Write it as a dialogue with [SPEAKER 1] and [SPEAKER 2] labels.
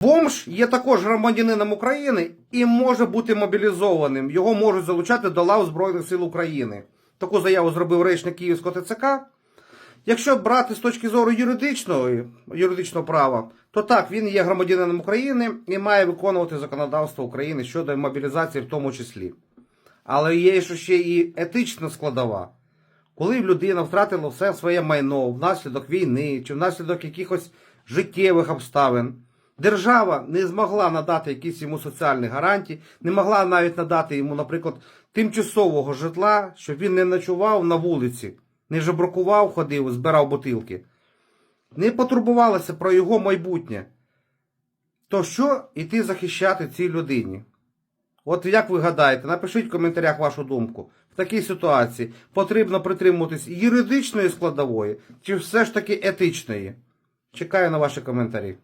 [SPEAKER 1] Бомж є також громадянином України і може бути мобілізованим. Його можуть залучати до лав Збройних сил України. Таку заяву зробив речник Київського ТЦК. Якщо брати з точки зору юридичного, юридичного права, то так, він є громадянином України і має виконувати законодавство України щодо мобілізації в тому числі. Але є ще і етична складова. Коли людина втратила все своє майно внаслідок війни чи внаслідок якихось життєвих обставин, держава не змогла надати якісь йому соціальні гарантії, не могла навіть надати йому, наприклад, тимчасового житла, щоб він не ночував на вулиці, не жебракував, ходив, збирав бутилки, не потурбувалася про його майбутнє. То що іти захищати цій людині? От як ви гадаєте, напишіть в коментарях вашу думку. В такій ситуації потрібно притримуватись юридичної складової чи все ж таки етичної? Чекаю на ваші коментарі.